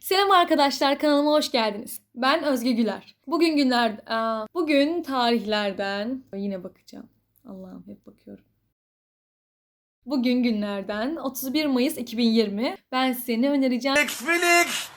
Selam arkadaşlar kanalıma hoş geldiniz. Ben Özge Güler. Bugün günler, Aa, bugün tarihlerden yine bakacağım. Allah'ım hep bakıyorum. Bugün günlerden 31 Mayıs 2020. Ben size ne önereceğim?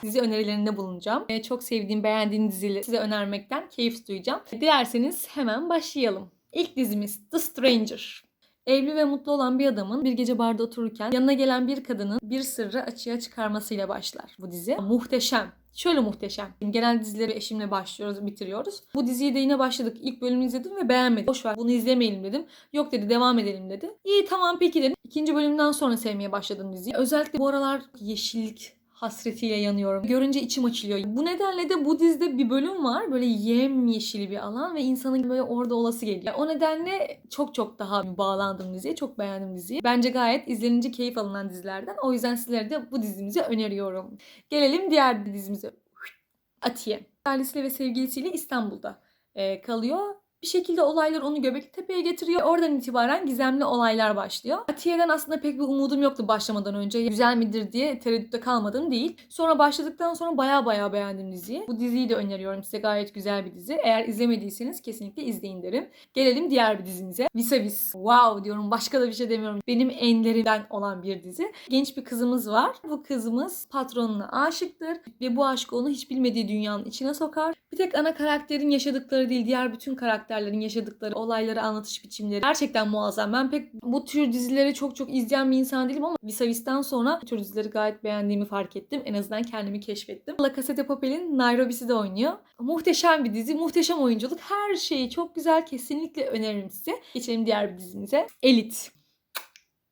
Dizi önerilerinde bulunacağım. Ee, Çok sevdiğim, beğendiğim dizileri size önermekten keyif duyacağım. Dilerseniz hemen başlayalım. İlk dizimiz The Stranger. Evli ve mutlu olan bir adamın bir gece barda otururken yanına gelen bir kadının bir sırrı açığa çıkarmasıyla başlar bu dizi. Muhteşem. Şöyle muhteşem. Genel dizileri eşimle başlıyoruz, bitiriyoruz. Bu diziyi de yine başladık. İlk bölümünü izledim ve beğenmedim. Boş ver bunu izlemeyelim dedim. Yok dedi devam edelim dedi. İyi tamam peki dedim. İkinci bölümden sonra sevmeye başladım diziyi. Özellikle bu aralar yeşillik hasretiyle yanıyorum. Görünce içim açılıyor. Bu nedenle de bu dizide bir bölüm var. Böyle yemyeşil bir alan ve insanın böyle orada olası geliyor. O nedenle çok çok daha bağlandım diziye. Çok beğendim diziyi. Bence gayet izlenince keyif alınan dizilerden. O yüzden sizlere de bu dizimizi öneriyorum. Gelelim diğer dizimize. Atiye. Ailesiyle ve sevgilisiyle İstanbul'da e, kalıyor. Bir şekilde olaylar onu Göbeklitepe'ye getiriyor. Oradan itibaren gizemli olaylar başlıyor. Atiye'den aslında pek bir umudum yoktu başlamadan önce. Güzel midir diye tereddütte kalmadım değil. Sonra başladıktan sonra baya baya beğendim diziyi. Bu diziyi de öneriyorum size. Gayet güzel bir dizi. Eğer izlemediyseniz kesinlikle izleyin derim. Gelelim diğer bir dizimize. Vis a Vis. Wow diyorum. Başka da bir şey demiyorum. Benim enlerimden olan bir dizi. Genç bir kızımız var. Bu kızımız patronuna aşıktır. Ve bu aşk onu hiç bilmediği dünyanın içine sokar. Bir tek ana karakterin yaşadıkları değil, diğer bütün karakterlerin yaşadıkları olayları anlatış biçimleri gerçekten muazzam. Ben pek bu tür dizileri çok çok izleyen bir insan değilim ama Vis a Vis'ten sonra bu tür dizileri gayet beğendiğimi fark ettim. En azından kendimi keşfettim. La Casa de Papel'in Nairobi'si de oynuyor. Muhteşem bir dizi, muhteşem oyunculuk. Her şeyi çok güzel. Kesinlikle öneririm size. Geçelim diğer bir dizimize. Elit.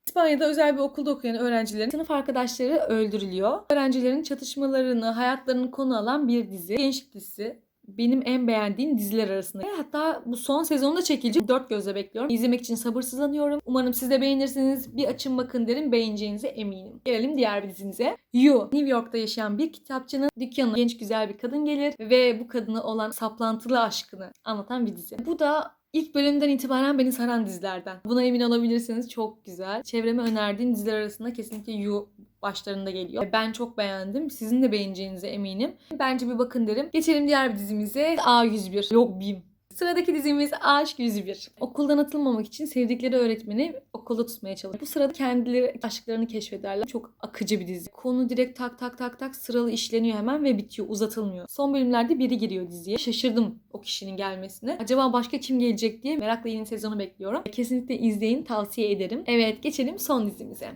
İspanya'da özel bir okulda okuyan öğrencilerin sınıf arkadaşları öldürülüyor. Öğrencilerin çatışmalarını, hayatlarını konu alan bir dizi. Gençlik dizisi. Benim en beğendiğim diziler arasında. Hatta bu son sezonda çekilecek. Dört gözle bekliyorum. İzlemek için sabırsızlanıyorum. Umarım siz de beğenirsiniz. Bir açın bakın derim. Beğeneceğinize eminim. Gelelim diğer bir dizimize. You. New York'ta yaşayan bir kitapçının dükkanına genç güzel bir kadın gelir ve bu kadına olan saplantılı aşkını anlatan bir dizi. Bu da İlk bölümden itibaren beni saran dizilerden. Buna emin olabilirsiniz. Çok güzel. Çevreme önerdiğim diziler arasında kesinlikle You başlarında geliyor. Ben çok beğendim. Sizin de beğeneceğinize eminim. Bence bir bakın derim. Geçelim diğer bir dizimize. A101. Yok BİM. Sıradaki dizimiz Aşk 101. Okuldan atılmamak için sevdikleri öğretmeni okulda tutmaya çalışıyor. Bu sırada kendileri aşklarını keşfederler. Çok akıcı bir dizi. Konu direkt tak tak tak tak sıralı işleniyor hemen ve bitiyor. Uzatılmıyor. Son bölümlerde biri giriyor diziye. Şaşırdım o kişinin gelmesine. Acaba başka kim gelecek diye merakla yeni sezonu bekliyorum. Kesinlikle izleyin. Tavsiye ederim. Evet geçelim son dizimize.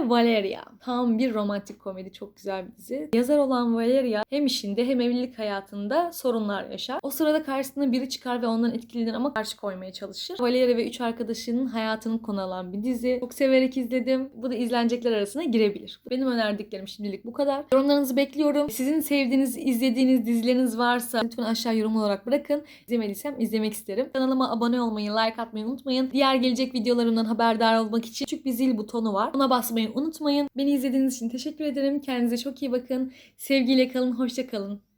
Valeria. Tam bir romantik komedi. Çok güzel bir dizi. Yazar olan Valeria hem işinde hem evlilik hayatında sorunlar yaşar. O sırada karşısına biri çıkar ve ondan etkilenir ama karşı koymaya çalışır. Valeria ve üç arkadaşının hayatını konu alan bir dizi. Çok severek izledim. Bu da izlenecekler arasına girebilir. Benim önerdiklerim şimdilik bu kadar. Yorumlarınızı bekliyorum. Sizin sevdiğiniz, izlediğiniz dizileriniz varsa lütfen aşağı yorum olarak bırakın. İzlemediysem izlemek isterim. Kanalıma abone olmayı, like atmayı unutmayın. Diğer gelecek videolarımdan haberdar olmak için küçük bir zil butonu var. Ona basmayı unutmayın. Beni izlediğiniz için teşekkür ederim. Kendinize çok iyi bakın. Sevgiyle kalın, hoşça kalın.